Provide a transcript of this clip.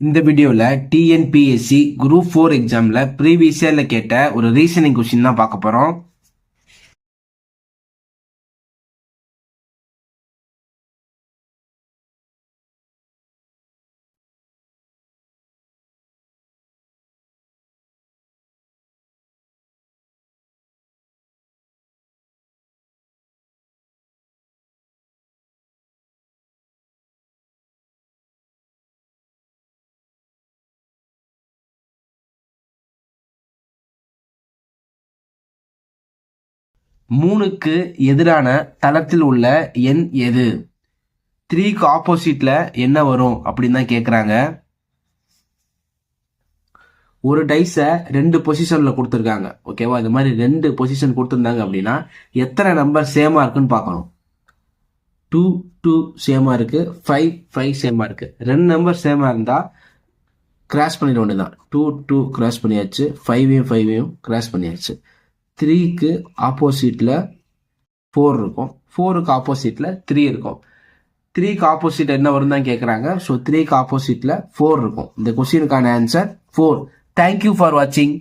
இந்த வீடியோவில் TNPSC group four எக்ஸாமில் ப்ரீவியஸ் இயரில் கேட்ட ஒரு ரீசனிங் கொஸ்டின் தான் பார்க்க போகிறோம் மூணுக்கு எதிரான தளத்தில் உள்ள எண் எது? த்ரீக்கு ஆப்போசிட்ல என்ன வரும் அப்படின்னு தான் கேட்குறாங்க ஒரு டைஸை ரெண்டு பொசிஷனில் கொடுத்துருக்காங்க. ஓகேவா இது மாதிரி ரெண்டு பொசிஷன் கொடுத்துருந்தாங்க அப்படின்னா எத்தனை நம்பர் சேமாக இருக்குன்னு பார்க்கணும். டூ டூ சேமாக இருக்குது ஃபைவ் ஃபைவ் சேமாக இருக்குது ரெண்டு நம்பர் சேமாக இருந்தால் கிராஸ் பண்ணிட வேண்டியதான் டூ டூ கிராஸ் பண்ணியாச்சு. ஃபைவையும் ஃபைவையும் கிராஸ் பண்ணியாச்சு. த்ரீக்கு ஆப்போசிட்டில் ஃபோர் இருக்கும். ஃபோருக்கு ஆப்போசிட்டில் த்ரீ இருக்கும். த்ரீக்கு ஆப்போசிட் என்ன வரும் தான் கேட்குறாங்க ஸோ த்ரீக்கு ஆப்போசிட்டில் ஃபோர் இருக்கும். இந்த கொஸ்டினுக்கான answer four thank you for வாட்சிங்